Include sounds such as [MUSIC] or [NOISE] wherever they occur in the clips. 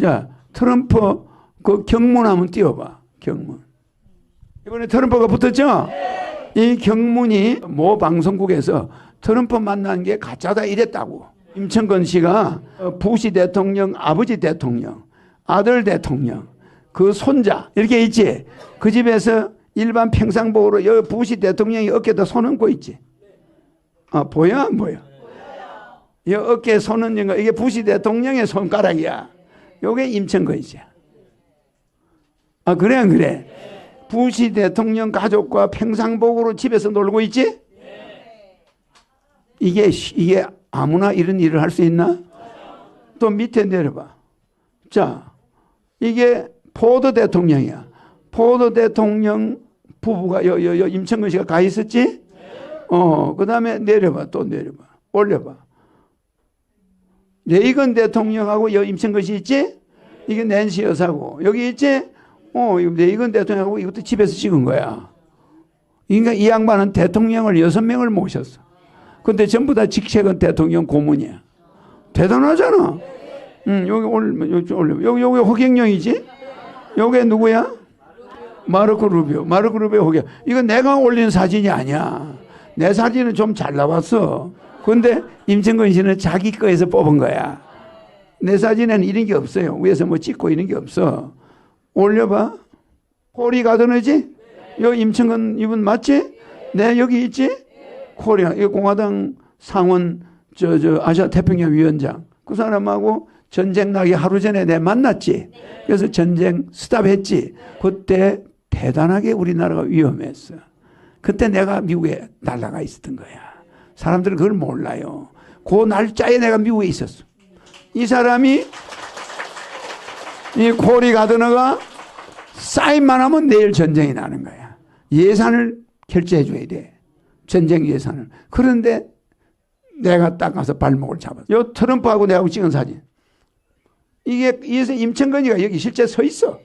자, 트럼프 그 경문 한번 띄워봐. 경문. 이번에 트럼프가 붙었죠? 이 경문이 모 방송국에서 트럼프 만난 게 가짜다 이랬다고. 임천건 씨가 어, 부시 대통령, 아버지 대통령, 아들 대통령, 그 손자 이렇게 있지. 그 집에서 일반 평상복으로 여기 부시 대통령이 어깨에다 손 얹고 있지. 아 보여 안 보여? 이 어깨에 손 얹은 거 이게 부시 대통령의 손가락이야. 요게 임천건이지. 아 그래 안 그래? 부시 대통령 가족과 평상복으로 집에서 놀고 있지? 이게 이게 아무나 이런 일을 할 수 있나? 또 밑에 내려봐. 자, 이게 포드 대통령이야. 포드 대통령 부부가 여, 여, 여 임천근 씨가 가 있었지? 어, 그 다음에 내려봐. 또 내려봐. 올려봐. 레이건 대통령하고 여씨 있지? 이게 낸시 여사고. 여기 있지? 어, 레이건 대통령하고 이것도 집에서 찍은 거야. 그러니까 이 양반은 대통령을 여섯 명을 모셨어. 근데 전부 다 직책은 대통령 고문이야. 대단하잖아. 응, 여기 올려, 여기 올려. 여기, 여기 허경영이지? 여기 누구야? 마르코 루비오. 마르코 루비오 허경. 이거 내가 올린 사진이 아니야. 내 사진은 좀 잘 나왔어. 근데 임천근 씨는 자기 거에서 뽑은 거야. 내 사진에는 이런 게 없어요. 위에서 뭐 찍고 이런 게 없어. 올려봐. 코리 가드너지? 여기 임천근 이분 맞지? 내 여기 있지? 코리아, 이 공화당 상원, 저, 저, 아시아 태평양 위원장. 그 사람하고 전쟁 나기 하루 전에 내 만났지. 그래서 전쟁 스탑했지. 그때 대단하게 우리나라가 위험했어. 그때 내가 미국에 날라가 있었던 거야. 사람들은 그걸 몰라요. 그 날짜에 내가 미국에 있었어. 이 사람이 이 코리 가드너가 사인만 하면 내일 전쟁이 나는 거야. 예산을 결제해 줘야 돼. 전쟁 예산을. 그런데 내가 딱 가서 발목을 잡았어. 요 트럼프하고 내하고 찍은 사진. 이게 이에서 임천건이가 여기 실제 서 있어.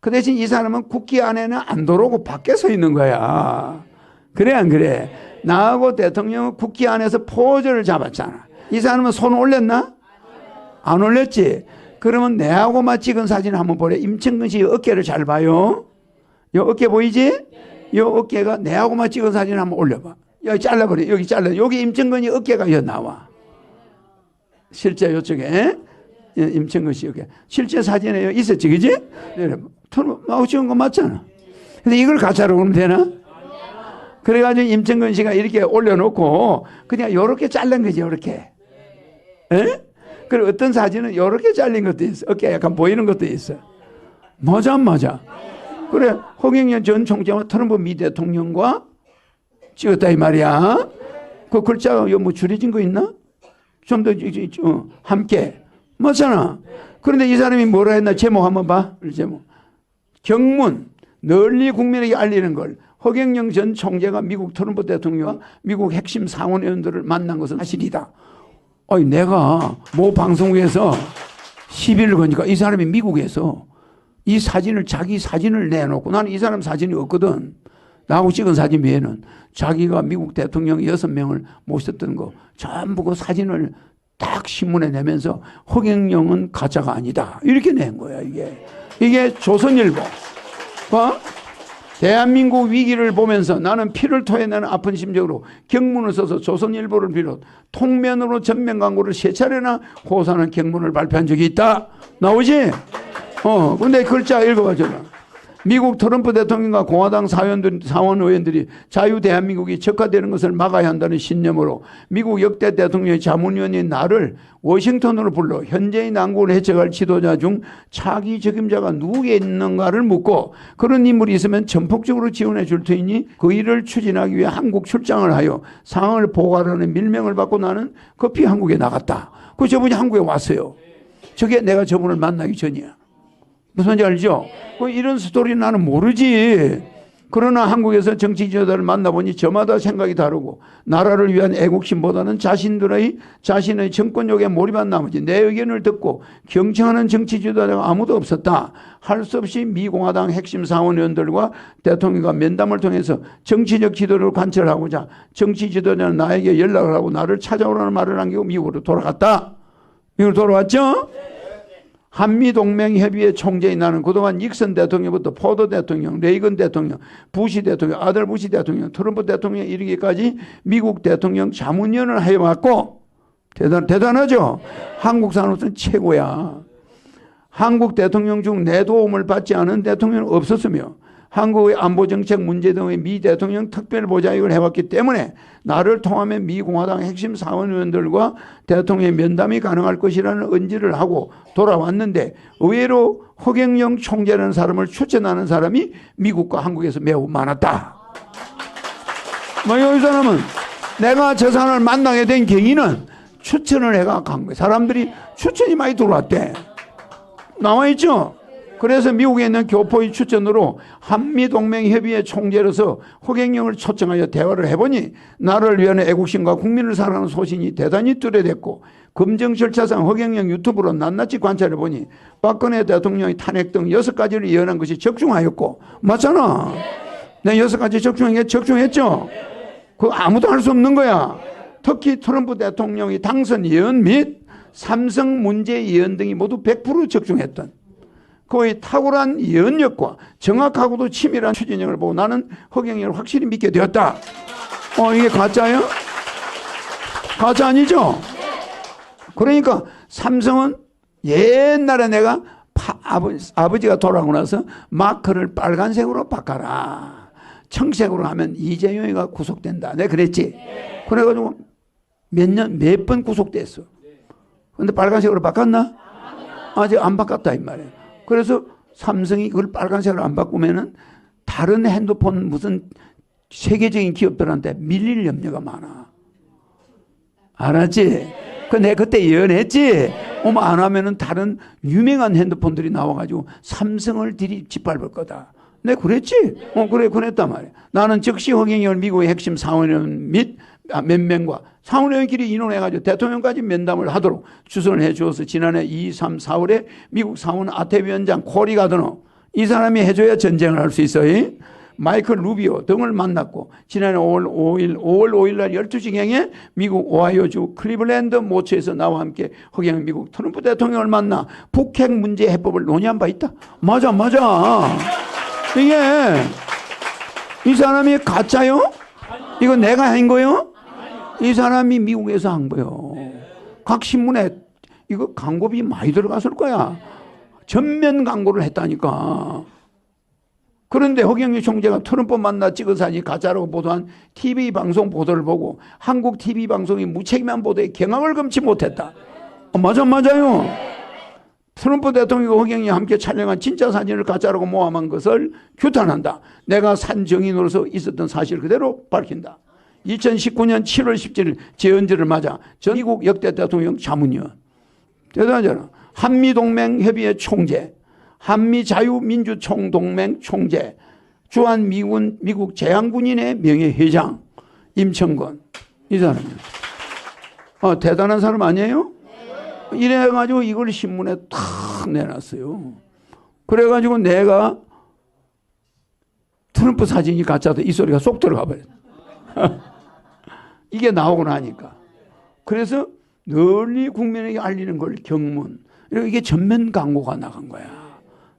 그 대신 이 사람은 국기 안에는 안 들어오고 밖에 서 있는 거야. 그래 안 그래? 나하고 대통령은 국기 안에서 포즈를 잡았잖아. 이 사람은 손 올렸나? 안 올렸지. 그러면 내하고만 찍은 사진 한번 보래. 임천근 씨 어깨를 잘 봐요. 요 어깨 보이지? 요 어깨가 내하고만 찍은 사진 한번 올려봐. 여기 잘라버려. 여기 잘라. 여기 임천근이 어깨가 여기 나와. 실제 요쪽에 임천근 씨 어깨. 실제 사진에 여기 있었지, 그지? 마구 찍은 거 맞잖아. 근데 이걸 가짜로 그러면 되나? 그래가지고 임천근 씨가 이렇게 올려놓고 그냥 요렇게 잘른 거지, 요렇게. 에? 그리고 어떤 사진은 이렇게 잘린 것도 있어. 어깨 약간 보이는 것도 있어. 맞아, 안 맞아? 그래, 홍영현 전 총장과 트럼프 미 대통령과 찍었다 이 말이야. 그 글자가 뭐 줄여진 거 있나? 좀더 어, 함께. 맞잖아. 그런데 이 사람이 뭐라 했나? 제목 한번 봐. 제목. 경문. 널리 국민에게 알리는 걸. 허경영 전 총재가 미국 트럼프 대통령과 미국 핵심 상원의원들을 만난 것은 사실이다. 아니 내가 모 방송국에서 시비를 거니까 이 사람이 미국에서 이 사진을 자기 사진을 내놓고 나는 이 사람 사진이 없거든. 나하고 찍은 사진 외에는 자기가 미국 대통령 여섯 명을 모셨던 거 전부 그 사진을 딱 신문에 내면서 허경영은 가짜가 아니다. 이렇게 낸 거야, 이게. 이게 조선일보. 어? 대한민국 위기를 보면서 나는 피를 토해내는 아픈 심정으로 경문을 써서 조선일보를 비롯 통면으로 전면 광고를 세 차례나 호소하는 경문을 발표한 적이 있다. 나오지? 어, 근데 글자 읽어봐, 줘 미국 트럼프 대통령과 공화당 사원들, 사원 의원들이 자유 대한민국이 적화되는 것을 막아야 한다는 신념으로 미국 역대 대통령의 자문위원인 나를 워싱턴으로 불러 현재의 난국을 해쳐갈 지도자 중 차기 적임자가 누구에 있는가를 묻고 그런 인물이 있으면 전폭적으로 지원해 줄 테니 그 일을 추진하기 위해 한국 출장을 하여 상황을 보고하라는 밀명을 받고 나는 급히 한국에 나갔다. 그 저분이 한국에 왔어요. 저게 내가 저분을 만나기 전이야. 무슨 말인지 알죠? 그 이런 스토리 나는 모르지. 그러나 한국에서 정치 지도자를 만나보니 저마다 생각이 다르고 나라를 위한 애국심보다는 자신들의 자신의 정권욕에 몰입한 나머지 내 의견을 듣고 경청하는 정치 지도자가 아무도 없었다. 할 수 없이 미공화당 핵심 사원의원들과 대통령과 면담을 통해서 정치적 지도를 관철하고자 정치 지도자는 나에게 연락을 하고 나를 찾아오라는 말을 남기고 미국으로 돌아갔다. 미국으로 돌아왔죠? 한미동맹협의회 총재인 나는 그동안 닉슨 대통령부터 포드 대통령, 레이건 대통령, 부시 대통령, 아들 부시 대통령, 트럼프 대통령 이르기까지 미국 대통령 자문위원을 해왔고 대단, 대단하죠? 한국 산업은 최고야. 한국 대통령 중 내 도움을 받지 않은 대통령은 없었으며 한국의 안보정책 문제 등의 미 대통령 특별보좌역을 해왔기 때문에 나를 통하면 미 공화당 핵심 사원의원들과 대통령의 면담이 가능할 것이라는 언지를 하고 돌아왔는데 의외로 허경영 총재라는 사람을 추천하는 사람이 미국과 한국에서 매우 많았다. 뭐이 사람은 내가 저 사람을 만나게 된 경위는 추천을 해가 간 거예요. 사람들이 추천이 많이 들어왔대. 나와 있죠? 그래서 미국에 있는 교포의 추천으로 한미동맹협의회 총재로서 허경영을 초청하여 대화를 해보니 나를 위한 애국심과 국민을 사랑하는 소신이 대단히 뚜렷했고 검증 절차상 허경영 유튜브로 낱낱이 관찰해보니 박근혜 대통령의 탄핵 등 여섯 가지를 예언한 것이 적중하였고 맞잖아. 내 여섯 가지 적중한 게 적중했죠? 그거 아무도 할 수 없는 거야. 특히 트럼프 대통령의 당선 예언 및 삼성 문제 예언 등이 모두 100% 적중했던 그의 탁월한 예언력과 정확하고도 치밀한 추진력을 보고 나는 허경영을 확실히 믿게 되었다. 어, 이게 가짜예요? 가짜 아니죠? 그러니까 삼성은 옛날에 내가 파, 아버지, 아버지가 돌아오고 나서 마크를 빨간색으로 바꿔라. 청색으로 하면 이재용이가 구속된다. 내가 그랬지? 그래가지고 몇 년, 몇 번 구속됐어. 근데 빨간색으로 바꿨나? 아직 안 바꿨다, 이 말이에요. 그래서 삼성이 그걸 빨간색으로 안 바꾸면은 다른 핸드폰 무슨 세계적인 기업들한테 밀릴 염려가 많아. 알았지? 그 내가 그때 예언했지? 어머, 안 하면은 다른 유명한 핸드폰들이 나와가지고 삼성을 들이 짓밟을 거다. 내가 그랬지? 어, 그래, 그랬단 말이야. 나는 즉시 허경영을 미국의 핵심 사원원 및 아, 몇 명과 상원의원끼리 인원해가지고 대통령까지 면담을 하도록 주선을 해 주어서 지난해 2, 3, 4월에 미국 상원 아태위원장 코리 가드너 이 사람이 해줘야 전쟁을 할 수 있어요. 마이클 루비오 등을 만났고 지난해 5월 5일 5월 5일 날 12시경에 미국 오하이오주 클리블랜드 모처에서 나와 함께 허경 미국 트럼프 대통령을 만나 북핵 문제 해법을 논의한 바 있다. 맞아 맞아. 이게 이 사람이 가짜요? 이거 내가 한 거요? 이 사람이 미국에서 한 거요. 각 신문에 이거 광고비 많이 들어갔을 거야. 전면 광고를 했다니까. 그런데 허경영 총재가 트럼프 만나 찍은 사진이 가짜라고 보도한 TV 방송 보도를 보고 한국 TV 방송이 무책임한 보도에 경악을 금치 못했다. 어, 맞아, 맞아요. 트럼프 대통령과 허경영이 함께 촬영한 진짜 사진을 가짜라고 모함한 것을 규탄한다. 내가 산 정인으로서 있었던 사실 그대로 밝힌다. 2019년 7월 17일 재연절을 맞아 전 미국 역대 대통령 자문위원. 대단하잖아. 한미동맹협의회 총재, 한미자유민주총동맹 총재, 주한 미군, 미국 제항군인의 명예회장, 임청건. 이 사람이야. 어, 대단한 사람 아니에요? 이래가지고 이걸 신문에 탁 내놨어요. 그래가지고 내가 트럼프 사진이 가짜다 이 소리가 쏙 들어가 버렸어. [LAUGHS] 이게 나오고 나니까. 그래서 널리 국민에게 알리는 걸 경문. 이게 전면 광고가 나간 거야.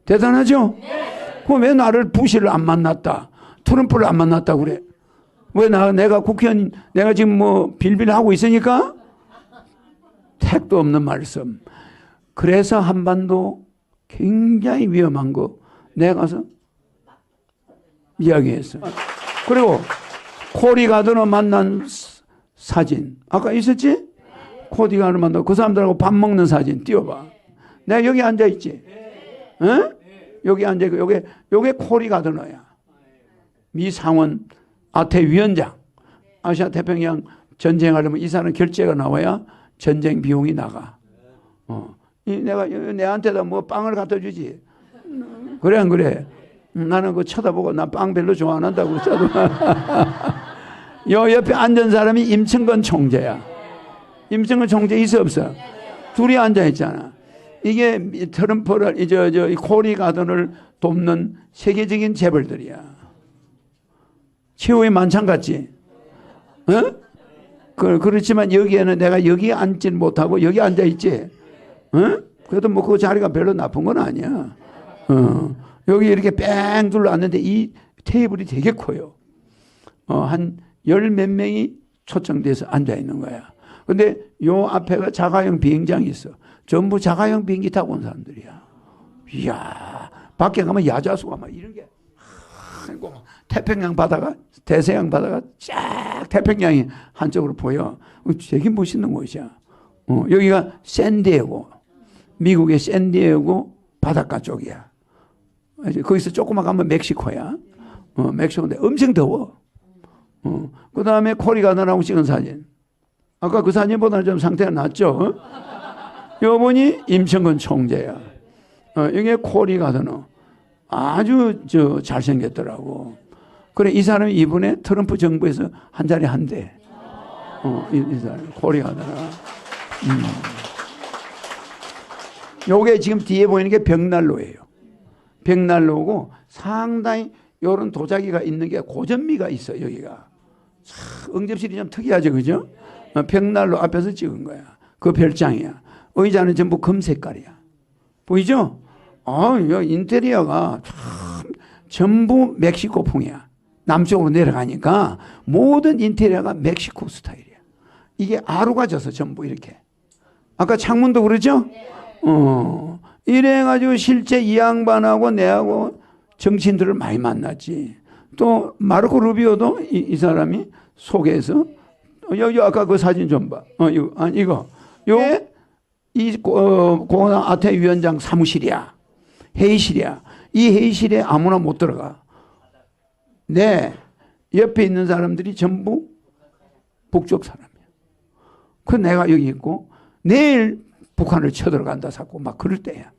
대단하죠? 그럼 왜 나를 부시를 안 만났다? 트럼프를 안 만났다 그래? 왜 나, 내가 국회의원, 내가 지금 뭐 빌빌 하고 있으니까? 택도 없는 말씀. 그래서 한반도 굉장히 위험한 거 내가 가서 이야기했어. 그리고 코리 가드너 만난 사진. 아까 있었지? 코디 가드너 만나 그 사람들하고 밥 먹는 사진 띄워봐. 내가 여기 앉아있지? 어? 여기 앉아있고, 요게, 요게 코리 가드너야. 미 상원 아태 위원장. 아시아 태평양 전쟁하려면 이 사람 결제가 나와야 전쟁 비용이 나가. 어. 이 내가 내한테다 뭐 빵을 갖다 주지. 그래 안 그래? 나는 그 쳐다보고 나 빵 별로 좋아 안 한다고 써도. 요 옆에 앉은 사람이 임청건 총재야. 임청건 총재 있어 없어? 둘이 앉아 있잖아. 이게 트럼프를 이제 저 코리 가든을 돕는 세계적인 재벌들이야. 최후의 만찬 같지? 어? 그, 그렇지만 여기에는 내가 여기 앉지 못하고 여기 앉아 있지. 어? 그래도 뭐 그 자리가 별로 나쁜 건 아니야. 어. 여기 이렇게 뺑 둘러 앉는데 이 테이블이 되게 커요. 어, 한 열 몇 명이 초청돼서 앉아 있는 거야. 근데 요 앞에가 자가용 비행장이 있어. 전부 자가용 비행기 타고 온 사람들이야. 이야, 밖에 가면 야자수가 막 이런 게, 아이고, 태평양 바다가, 대서양 바다가 쫙 태평양이 한쪽으로 보여. 되게 멋있는 곳이야. 어, 여기가 샌디에고, 미국의 샌디에고 바닷가 쪽이야. 거기서 조금만 가면 멕시코야. 어, 멕시코인데 엄청 더워. 어, 그 다음에 코리 가더라고 찍은 사진. 아까 그 사진보다는 좀 상태가 낫죠? 어? 요분이 임청근 총재야. 어, 이게 코리 가더너. 아주 저 잘생겼더라고. 그래, 이 사람이 이번에 트럼프 정부에서 한 자리 한대. 어, 이, 이 사람, 코리 가더나. 음. 요게 지금 뒤에 보이는 게 벽난로예요. 벽난로고 상당히 요런 도자기가 있는 게 고전미가 있어 여기가. 응접실이 좀 특이하죠, 그죠? 어, 벽난로 앞에서 찍은 거야. 그 별장이야. 의자는 전부 금 색깔이야. 보이죠? 아, 인테리어가 참 전부 멕시코풍이야. 남쪽으로 내려가니까 모든 인테리어가 멕시코 스타일이야. 이게 아루가 져서 전부 이렇게. 아까 창문도 그러죠? 어. 이래가지고 실제 이 양반하고 내하고 정치인들을 많이 만났지. 또 마르코 루비오도 이, 이 사람이 소개해서 여기 아까 그 사진 좀 봐. 어 이거 아니 이거 요이 어, 공화당 아태 위원장 사무실이야. 회의실이야. 이 회의실에 아무나 못 들어가. 네 옆에 있는 사람들이 전부 북쪽 사람이야. 그 내가 여기 있고 내일 북한을 쳐들어간다 자꾸 막 그럴 때야.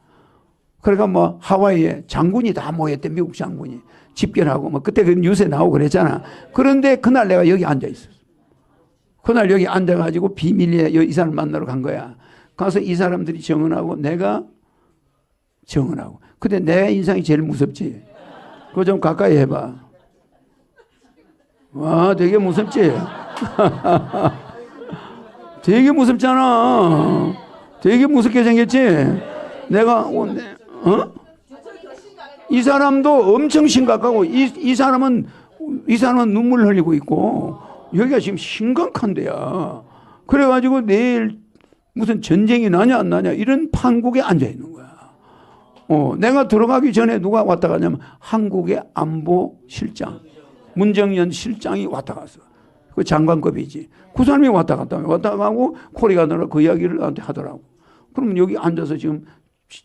그러니까 뭐 하와이에 장군이 다 모였대 미국 장군이 집결하고 뭐 그때 그 뉴스에 나오고 그랬잖아. 그런데 그날 내가 여기 앉아 있었어. 그날 여기 앉아가지고 비밀리에 이 사람 만나러 간 거야. 가서 이 사람들이 정언하고 내가 정언하고. 근데 내 인상이 제일 무섭지. 그거 좀 가까이 해봐. 와, 되게 무섭지? [LAUGHS] 되게 무섭잖아. 되게 무섭게 생겼지? 내가, 어? 이 사람도 엄청 심각하고, 이, 이 사람은, 이 사람은 눈물 흘리고 있고, 여기가 지금 심각한 데야. 그래가지고 내일 무슨 전쟁이 나냐 안 나냐 이런 판국에 앉아 있는 거야. 어, 내가 들어가기 전에 누가 왔다 가냐면 한국의 안보 실장, 문정연 실장이 왔다 갔어. 그 장관급이지. 그 사람이 왔다 갔다 왔다 가고 코리가 들어 그 이야기를 나한테 하더라고. 그러면 여기 앉아서 지금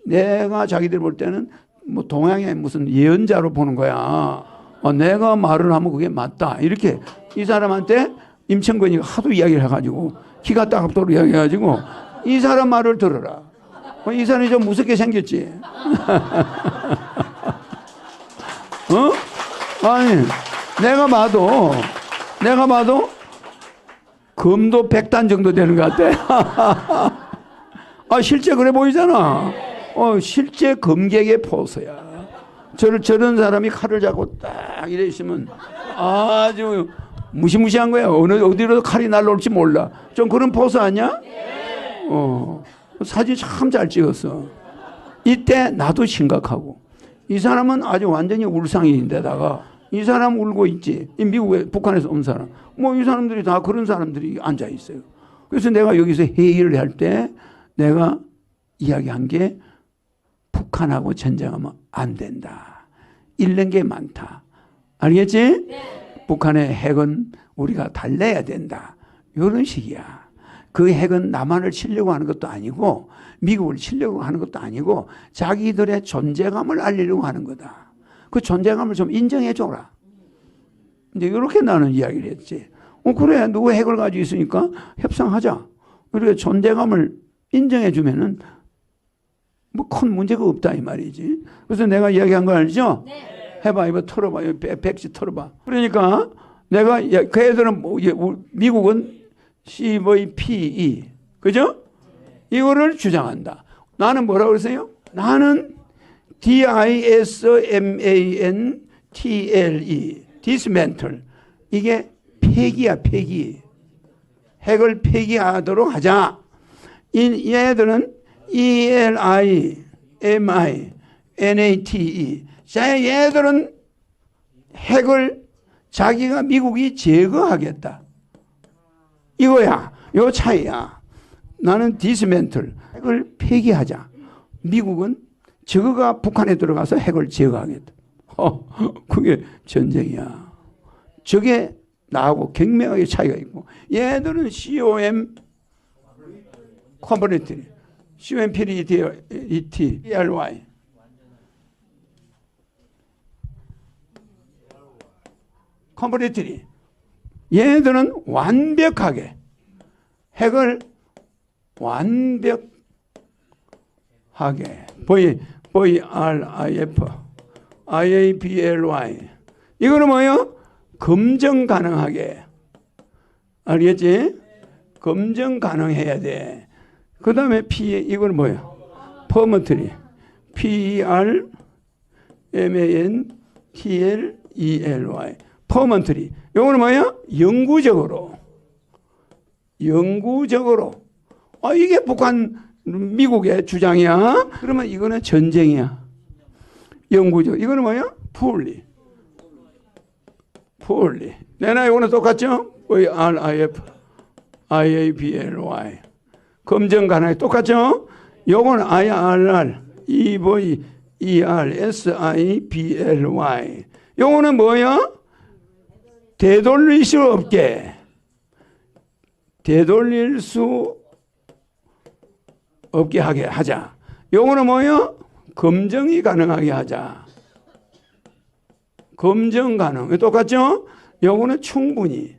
내가 자기들 볼 때는 뭐 동양의 무슨 예언자로 보는 거야. 어, 내가 말을 하면 그게 맞다. 이렇게 이 사람한테 임청근이가 하도 이야기를 해가지고 키가 따갑도록 이야기해가지고 이 사람 말을 들어라. 어, 이 사람이 좀 무섭게 생겼지. [LAUGHS] 어? 아니, 내가 봐도, 내가 봐도 금도 백단 정도 되는 것 같아. [LAUGHS] 아, 실제 그래 보이잖아. 어, 실제 검객의 포스야. 저를 저런 사람이 칼을 잡고 딱 이래 있으면 아주 무시무시한 거야. 어느 어디로 칼이 날라올지 몰라. 좀 그런 포스 아니야? 어. 사진 참 잘 찍었어. 이때 나도 심각하고 이 사람은 아주 완전히 울상인데다가 이 사람 울고 있지. 이 미국에 북한에서 온 사람. 뭐 이 사람들이 다 그런 사람들이 앉아 있어요. 그래서 내가 여기서 회의를 할 때 내가 이야기한 게 북한하고 전쟁하면 안 된다. 잃는 게 많다. 알겠지? 네. 북한의 핵은 우리가 달래야 된다. 이런 식이야. 그 핵은 남한을 치려고 하는 것도 아니고 미국을 치려고 하는 것도 아니고 자기들의 존재감을 알리려고 하는 거다. 그 존재감을 좀 인정해 줘라. 이제 이렇게 나는 이야기를 했지. 어, 그래. 누구 핵을 가지고 있으니까 협상하자. 그리고 존재감을 인정해 주면은 뭐 큰 문제가 없다 이 말이지. 그래서 내가 이야기한 거 알죠? 네. 해봐, 이거 털어봐, 백지 털어봐. 그러니까 내가 그 애들은 뭐, 미국은 CVPE, 그죠? 이거를 주장한다. 나는 뭐라고 그러세요? 나는 D-I-S-M-A-N-T-L-E, dismantle. 이게 폐기야, 폐기. 핵을 폐기하도록 하자. 이, 얘들은 E L I M I N A T E. 자, 얘들은 핵을 자기가 미국이 제거하겠다. 이거야. 요 차이야. 나는 디스멘틀. 핵을 폐기하자. 미국은 저거가 북한에 들어가서 핵을 제거하겠다. 어, 그게 전쟁이야. 저게 나하고 경명하게 차이가 있고 얘들은 COM 컴퍼니티 COMPDT ERY 컴퍼니티 얘들은 완벽하게 핵을 완벽하게 V VRIF IABLY 이거는 뭐예요? 검증 가능하게 알겠지? 검증 가능해야 돼. 그 다음에 P 이건 뭐야? 퍼먼트리 P E R M A N T L E L Y 퍼먼트리 이거는 뭐야? 영구적으로 영구적으로 아 이게 북한 미국의 주장이야. 그러면 이거는 전쟁이야. 영구적 이거는 뭐야? 풀리 풀리 내나 이거는 똑같죠? V R I F I A B L Y 검증 가능해 똑같죠? 요거는 I R R E V E R S I B L Y 요거는 뭐야? 되돌릴 수 없게 되돌릴 수 없게 하게 하자. 요거는 뭐요? 검증이 가능하게 하자. 검증 가능. 똑같죠? 요거는 충분히.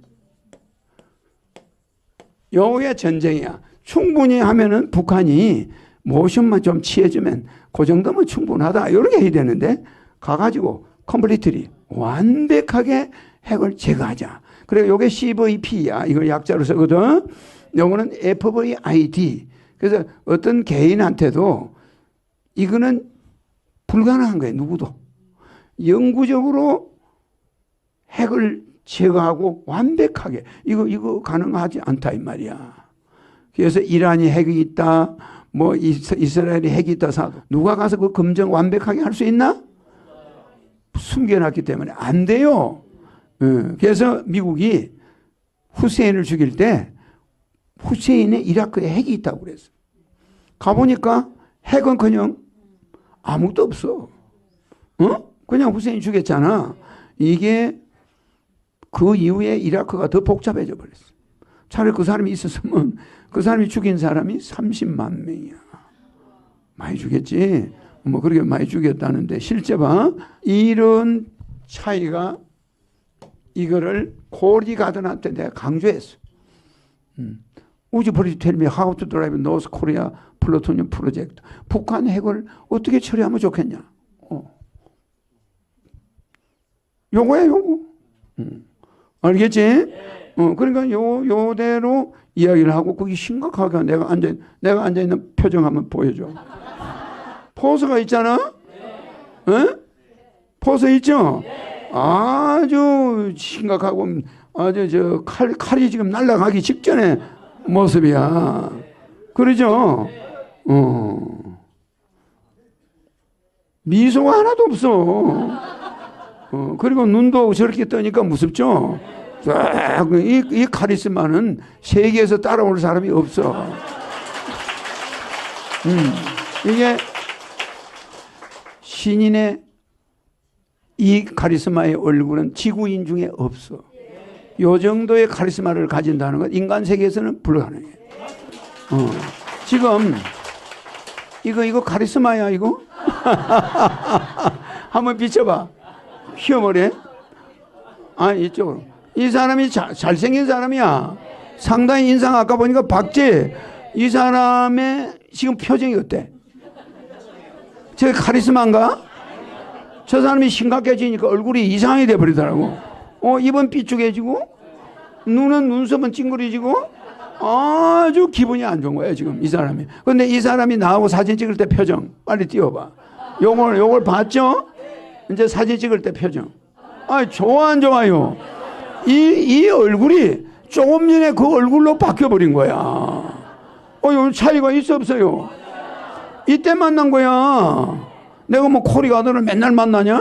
요게 전쟁이야. 충분히 하면은 북한이 모션만 좀 취해주면 그 정도면 충분하다. 이렇게 해야 되는데 가가지고 컴플리트리 완벽하게 핵을 제거하자. 그리고 요게 CVP야. 이걸 약자로 쓰거든. 요거는 FVID. 그래서 어떤 개인한테도 이거는 불가능한 거예요. 누구도. 영구적으로 핵을 제거하고 완벽하게 이거 이거 가능하지 않다 이 말이야. 그래서 이란이 핵이 있다. 뭐 이스- 이스라엘이 핵이 있다 누가 가서 그 검증 완벽하게 할 수 있나? 숨겨놨기 때문에 안 돼요. 어, 그래서 미국이 후세인을 죽일 때 후세인의 이라크에 핵이 있다고 그랬어. 가보니까 핵은 그냥 아무것도 없어. 어? 그냥 후세인 죽였잖아. 이게 그 이후에 이라크가 더 복잡해져 버렸어. 차라리 그 사람이 있었으면 그 사람이 죽인 사람이 30만 명이야. 많이 죽였지. 뭐 그렇게 많이 죽였다는데 실제 봐. 이런 차이가 이거를 코리 가든한테 내가 강조했어. 음. 우주 프로젝트 텔미 하우 투 드라이브 노스 코리아 플루토늄 프로젝트. 북한 핵을 어떻게 처리하면 좋겠냐. 어. 요거야 요거. 음. 알겠지? 어, 그러니까 요, 요대로 이야기를 하고 그게 심각하게 내가 앉아, 내가 앉아 있는 표정 한번 보여줘. 포스가 있잖아? 어? 포스 있죠? 아주 심각하고 아주 저 칼, 칼이 지금 날아가기 직전의 모습이야. 그러죠? 어. 미소가 하나도 없어. 어, 그리고 눈도 저렇게 떠니까 무섭죠? 쫙, 이, 이 카리스마는 세계에서 따라올 사람이 없어. 음, 이게 신인의 이 카리스마의 얼굴은 지구인 중에 없어. 요 정도의 카리스마를 가진다는 건 인간 세계에서는 불가능해. 어. 지금 이거 이거 카리스마야 이거? [LAUGHS] 한번 비춰봐. 휘어버려. 아니 이쪽으로. 이 사람이 자, 잘생긴 사람이야. 상당히 인상 아까 보니까 박제. 이 사람의 지금 표정이 어때? 저 카리스마인가? 저 사람이 심각해지니까 얼굴이 이상하게 돼버리더라고. 어, 입은 삐죽해지고, 눈은 눈썹은 찡그리지고, 아주 기분이 안 좋은 거야, 지금 이 사람이. 근데 이 사람이 나하고 사진 찍을 때 표정, 빨리 띄워봐. 요걸, 요걸 봤죠? 이제 사진 찍을 때 표정. 아, 좋아, 안 좋아요? 이, 이 얼굴이 조금 전에 그 얼굴로 바뀌어버린 거야. 어, 요 차이가 있어, 없어요? 이때 만난 거야. 내가 뭐 코리가든을 맨날 만나냐?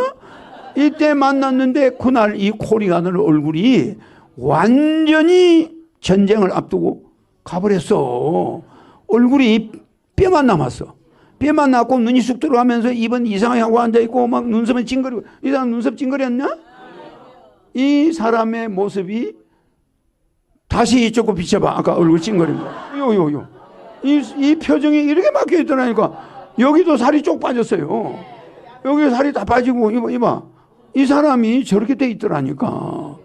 이때 만났는데 그날 이 코리가든 얼굴이 완전히 전쟁을 앞두고 가버렸어. 얼굴이 뼈만 남았어. 뼈만 남고 눈이 쑥 들어가면서 입은 이상하게 하고 앉아있고 막 눈썹은 찡그리고 이 사람 눈썹 찡그렸냐? 이 사람의 모습이 다시 이쪽으로 비춰봐. 아까 얼굴 거. 요, 요, 요. 이, 이 표정이 이렇게 막혀 있더라니까. 여기도 살이 쪽 빠졌어요. 여기 살이 다 빠지고, 이봐, 이봐. 이 사람이 저렇게 돼 있더라니까.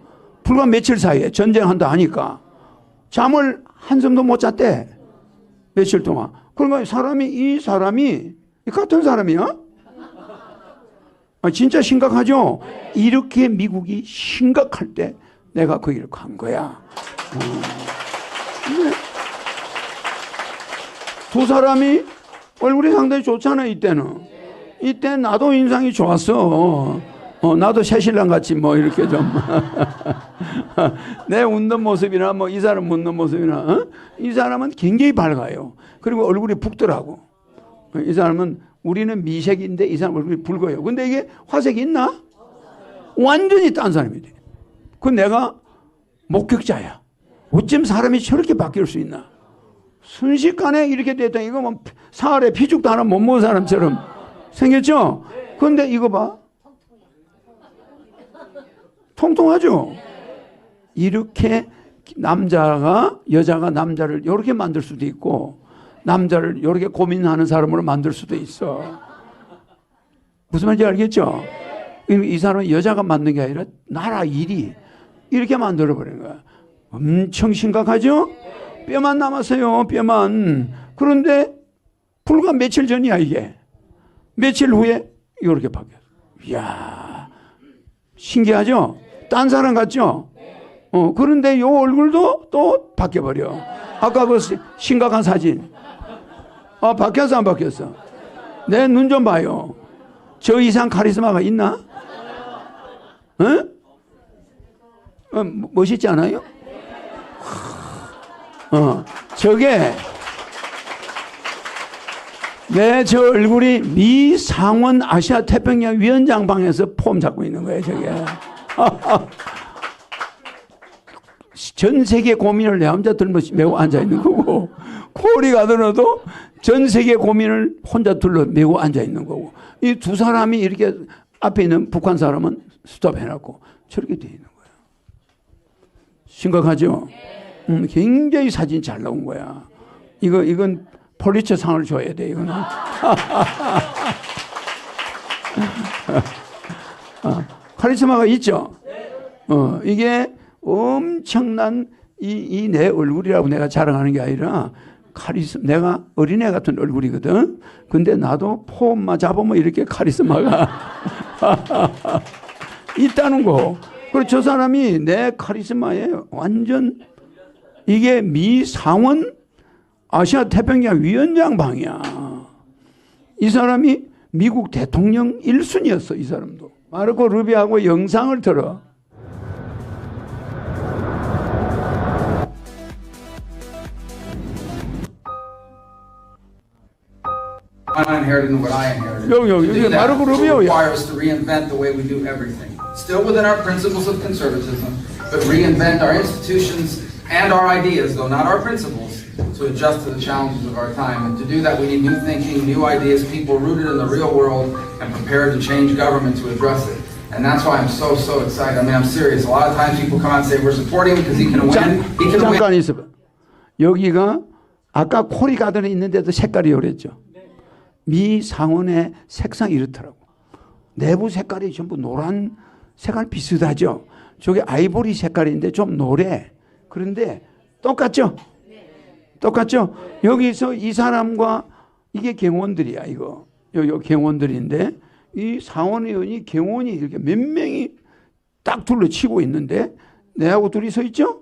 불과 며칠 사이에 전쟁한다 하니까. 잠을 한숨도 못 잤대. 며칠 동안. 그러니까 사람이, 이 사람이, 이 같은 사람이야? 아, 진짜 심각하죠? 이렇게 미국이 심각할 때 내가 그 길을 간 거야. 어. 두 사람이 얼굴이 상당히 좋잖아, 이때는. 이때 나도 인상이 좋았어. 어, 나도 새신랑 같이 뭐 이렇게 좀. [LAUGHS] 내 웃는 모습이나 뭐 이 사람 웃는 모습이나, 어? 이 사람은 굉장히 밝아요. 그리고 얼굴이 붉더라고. 어, 이 사람은 우리는 미색인데 이 사람 얼굴이 붉어요. 근데 이게 화색이 있나? 완전히 딴 사람이 돼. 그 내가 목격자야. 어쩜 사람이 저렇게 바뀔 수 있나? 순식간에 이렇게 됐다. 이거 뭐 사흘에 피죽도 하나 못 먹은 사람처럼 생겼죠? 근데 이거 봐. 통통하죠? 이렇게 남자가, 여자가 남자를 이렇게 만들 수도 있고, 남자를 이렇게 고민하는 사람으로 만들 수도 있어. 무슨 말인지 알겠죠? 이 사람은 여자가 만든 게 아니라 나라 일이 이렇게 만들어버린 거야. 엄청 심각하죠? 뼈만 남았어요, 뼈만. 그런데 불과 며칠 전이야, 이게. 며칠 후에 이렇게 바뀌었어. 이야, 신기하죠? 딴 사람 같죠? 어, 그런데 요 얼굴도 또 바뀌어버려. 아까 그 심각한 사진. 아, 바뀌었어, 안 바뀌었어? 내 눈 좀 봐요. 저 이상 카리스마가 있나? 어? 어, 멋있지 않아요? 어, 저게 내 저 얼굴이 미 상원 아시아 태평양 위원장 방에서 폼 잡고 있는 거예요, 저게. [LAUGHS] 전 세계 고민을 내 혼자 들며 메고 앉아 있는 거고, [LAUGHS] 코리 가더라도 전 세계 고민을 혼자 둘러 메고 앉아 있는 거고, 이 두 사람이 이렇게 앞에 있는 북한 사람은 스톱 해놨고, 저렇게 돼 있는 거예요. 심각하죠? 음, 굉장히 사진 잘 나온 거야. 이거, 이건 폴리처 상을 줘야 돼, 이거는. 아, [LAUGHS] 카리스마가 있죠? 어, 이게 엄청난 이, 이내 얼굴이라고 내가 자랑하는 게 아니라 카리스마, 내가 어린애 같은 얼굴이거든? 근데 나도 폼만 잡으면 이렇게 카리스마가 [LAUGHS] 있다는 거. 그리고 저 사람이 내 카리스마에 완전 이게 미 상원 아시아 태평양 위원장 방이야. 이 사람이 미국 대통령 1순위였어, 이 사람도. 마르코 루비하고 영상을 들어. I inherited and what I inherited. Yo, yo, To yo, do yo, that Marco will Rubio, yeah. require us to reinvent the way we do everything. Still within our principles of conservatism, but reinvent our institutions and our ideas, though not our principles, to adjust to the challenges of our time. And to do that, we need new thinking, new ideas, people rooted in the real world and prepared to change government to address it. And that's why I'm so, so excited. I mean, I'm serious. A lot of times people come out and say, we're supporting him because he can 자, win. He can win. 잠깐 있어봐. 여기가 아까 코리 가든에 있는데도 색깔이 요랬죠. 미 상원의 색상이 이렇더라고. 내부 색깔이 전부 노란 색깔 비슷하죠. 저게 아이보리 색깔인데 좀 노래. 그런데 똑같죠? 똑같죠? 여기서 이 사람과 이게 경원들이야, 이거. 요, 요 경원들인데 이 상원의원이 경원이 이렇게 몇 명이 딱 둘러치고 있는데 내하고 둘이 서 있죠?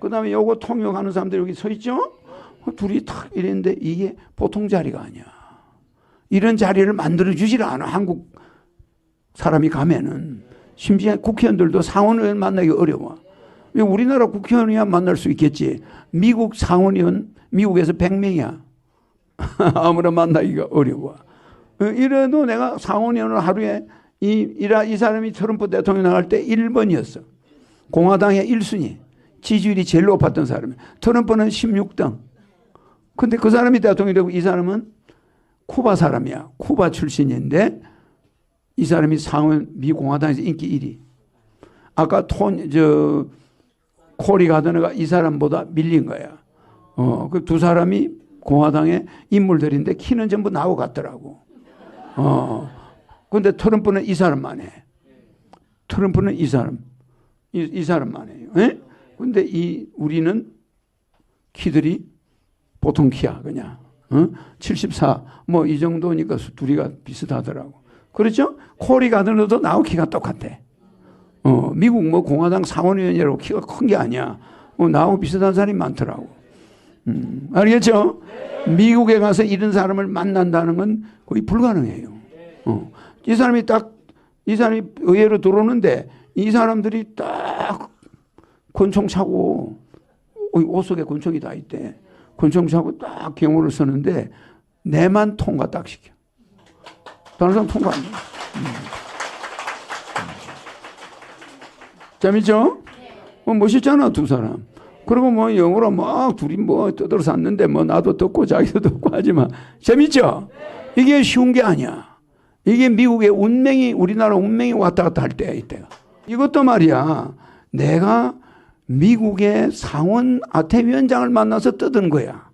그 다음에 요거 통역하는 사람들 여기 서 있죠? 그 둘이 탁 이랬는데 이게 보통 자리가 아니야. 이런 자리를 만들어 주질 않아. 한국 사람이 가면은. 심지어 국회의원들도 상원의원 만나기 어려워. 왜 우리나라 국회의원이야 만날 수 있겠지. 미국 상원의원, 미국에서 100명이야. [LAUGHS] 아무나 만나기가 어려워. 어, 이래도 내가 상원의원을 하루에 이, 이라, 이 사람이 트럼프 대통령 나갈 때 1번이었어. 공화당의 1순위. 지지율이 제일 높았던 사람이. 트럼프는 16등. 근데 그 사람이 대통령이 되고 이 사람은 쿠바 사람이야. 쿠바 출신인데 이 사람이 상원 미 공화당에서 인기 1위. 아까 톤, 저, 코리 가드너가 이 사람보다 밀린 거야. 어, 그 두 사람이 공화당의 인물들인데 키는 전부 나하고 같더라고. 어. 근데 트럼프는 이 사람만 해. 트럼프는 이 사람. 이, 이 사람만 해요. 예? 근데 이, 우리는 키들이 보통 키야, 그냥. 어? 74. 뭐 이 정도니까 수- 둘이가 비슷하더라고. 그렇죠? 코리 가드너도 나하고 키가 똑같아. 어, 미국 뭐 공화당 상원의원이라고 키가 큰 게 아니야. 어, 나하고 비슷한 사람이 많더라고. 음, 알겠죠? 미국에 가서 이런 사람을 만난다는 건 거의 불가능해요. 어. 이 사람이 딱, 이 사람이 의회로 들어오는데 이 사람들이 딱 권총 차고, 어, 옷 속에 권총이 다 있대. 권총 차고 딱 경호를 서는데 내만 통과 딱 시켜. 다른 사람 통과 안 돼. 재밌죠? 어, 멋있잖아, 두 사람. 그리고 뭐 영어로 막 둘이 뭐 떠들어 샀는데 뭐 나도 듣고 자기도 듣고 하지만 재밌죠? 이게 쉬운 게 아니야. 이게 미국의 운명이, 우리나라 운명이 왔다 갔다 할 때야, 이때가. 이것도 말이야. 내가 미국의 상원 아태 위원장을 만나서 떠든 거야.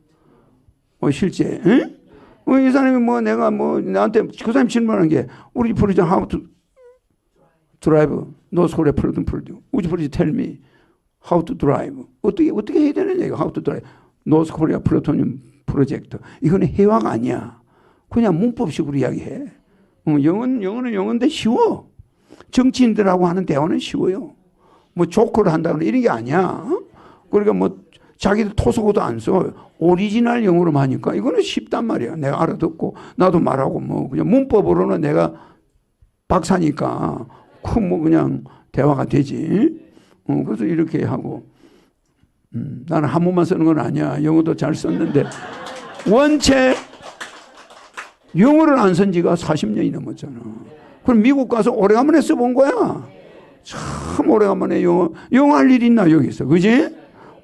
어, 실제. 응? 어, 이 사람이 뭐 내가 뭐 나한테 그 사람이 질문하는 게 우리 프로젝트 how to drive? 노스 코리아 프로든. 프로듀 우지 프로젝트 tell me how 어떻게 어떻게 해야 되느냐 이거? how to drive. 노스 코리아 플루토늄 프로젝트 이거는 해화가 아니야. 그냥 문법식으로 이야기해. 어, 영어는 영어는 영어인데 쉬워. 정치인들하고 하는 대화는 쉬워요 뭐 조커를 한다거나 이런 게 아니야 어? 그러니까 뭐 자기들 토속어도 안 써. 오리지널 영어로 하니까 이거는 쉽단 말이야. 내가 알아듣고 나도 말하고 뭐 그냥 문법으로는 내가 박사니까 큰뭐 그냥 대화가 되지. 어, 그래서 이렇게 하고 음, 나는 한문만 쓰는 건 아니야. 영어도 잘 썼는데 원체 영어를 안 쓴 지가 40년이 넘었잖아. 그럼 미국 가서 오래간만에 써본 거야. 참 오래간만에 영어 영어 할 일 있나 여기서 그지?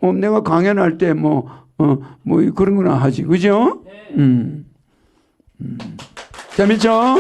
어, 내가 강연할 때 뭐 어, 뭐 그런 거나 하지 그죠? 음. 음. 재밌죠?